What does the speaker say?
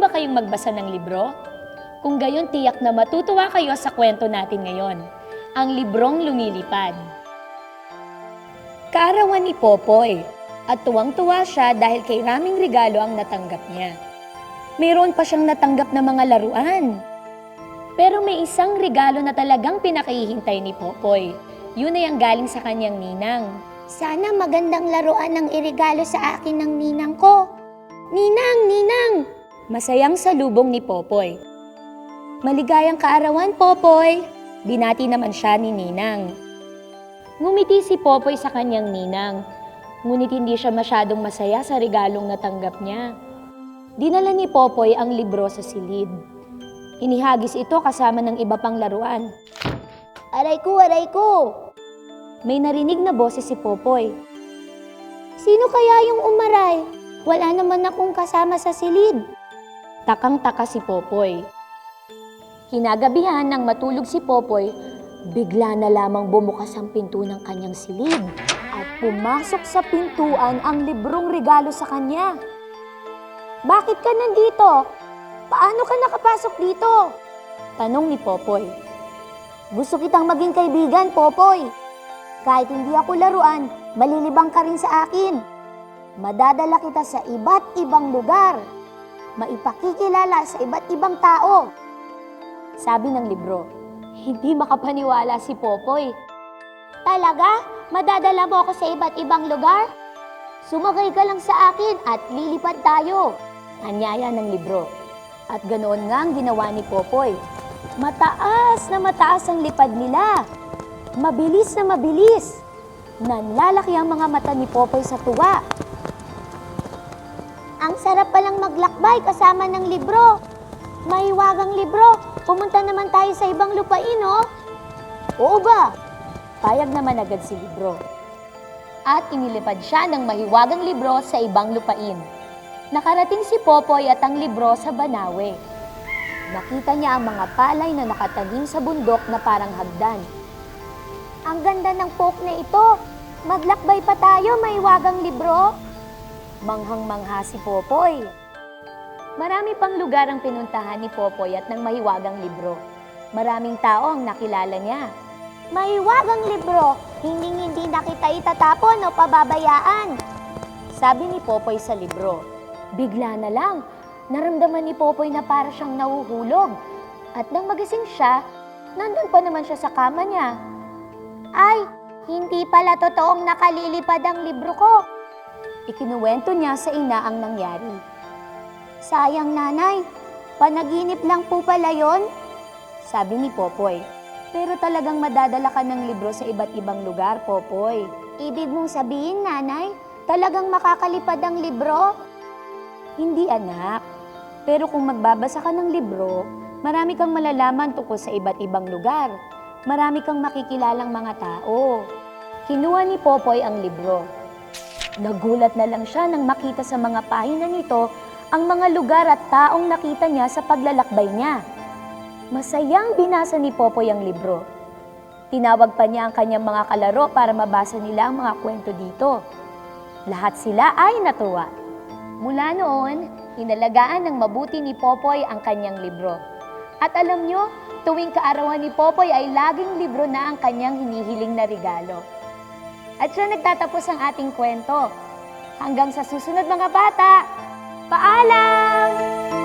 ba kayong magbasa ng libro? Kung gayon, tiyak na matutuwa kayo sa kwento natin ngayon, ang librong lumilipad. Kaarawan ni Popoy at tuwang-tuwa siya dahil kay raming regalo ang natanggap niya. Mayroon pa siyang natanggap na mga laruan. Pero may isang regalo na talagang pinakahihintay ni Popoy. Yun ay ang galing sa kanyang ninang. Sana magandang laruan ang irigalo sa akin ng ninang ko. Ninang, ninang! Masayang salubong ni Popoy. Maligayang kaarawan, Popoy! Binati naman siya ni Ninang. Ngumiti si Popoy sa kanyang ninang, ngunit hindi siya masyadong masaya sa regalong natanggap niya. Dinala ni Popoy ang libro sa silid. Inihagis ito kasama ng iba pang laruan. Aray ko, aray ko! May narinig na boses si Popoy. Sino kaya yung umaray? Wala naman akong kasama sa silid. Takang-taka si Popoy. Kinagabihan nang matulog si Popoy, bigla na lamang bumukas ang pinto ng kanyang silid at pumasok sa pintuan ang librong regalo sa kanya. Bakit ka nandito? Paano ka nakapasok dito? Tanong ni Popoy. Gusto kitang maging kaibigan, Popoy. Kahit hindi ako laruan, malilibang ka rin sa akin. Madadala kita sa iba't ibang lugar. Maipakikilala sa iba't ibang tao. Sabi ng libro. Hindi makapaniwala si Popoy. Talaga? Madadala mo ako sa iba't ibang lugar? Sumagay ka lang sa akin at lilipad tayo. Anyaya ng libro. At ganoon nga ang ginawa ni Popoy. Mataas na mataas ang lipad nila. Mabilis na mabilis. Nanlalaki ang mga mata ni Popoy sa tuwa. Ang sarap palang maglakbay kasama ng libro. Mahiwagang libro. Pumunta naman tayo sa ibang lupain, oh. Oo ba? Payag naman agad si libro. At inilipad siya ng mahiwagang libro sa ibang lupain. Nakarating si Popoy at ang libro sa Banawe. Nakita niya ang mga palay na nakatanim sa bundok na parang hagdan. Ang ganda ng poke na ito. Maglakbay pa tayo, mahiwagang libro. Manghang-mangha si Popoy. Marami pang lugar ang pinuntahan ni Popoy at ng mahiwagang libro. Maraming tao ang nakilala niya. Mahiwagang libro, hindi hindi na kita itatapon o pababayaan. Sabi ni Popoy sa libro. Bigla na lang, naramdaman ni Popoy na para siyang nahuhulog. At nang magising siya, nandun pa naman siya sa kama niya. Ay, hindi pala totoong nakalilipad ang libro ko. Ikinuwento niya sa ina ang nangyari. Sayang nanay, panaginip lang po pala yon. Sabi ni Popoy. Pero talagang madadala ka ng libro sa iba't ibang lugar, Popoy. Ibig mong sabihin, nanay, talagang makakalipad ang libro? Hindi anak. Pero kung magbabasa ka ng libro, marami kang malalaman tungkol sa iba't ibang lugar. Marami kang makikilalang mga tao. Kinuha ni Popoy ang libro. Nagulat na lang siya nang makita sa mga pahina nito ang mga lugar at taong nakita niya sa paglalakbay niya. Masayang binasa ni Popoy ang libro. Tinawag pa niya ang kanyang mga kalaro para mabasa nila ang mga kwento dito. Lahat sila ay natuwa. Mula noon, inalagaan ng mabuti ni Popoy ang kanyang libro. At alam nyo, tuwing kaarawan ni Popoy ay laging libro na ang kanyang hinihiling na regalo. At siya nagtatapos ang ating kwento. Hanggang sa susunod mga bata, paalam!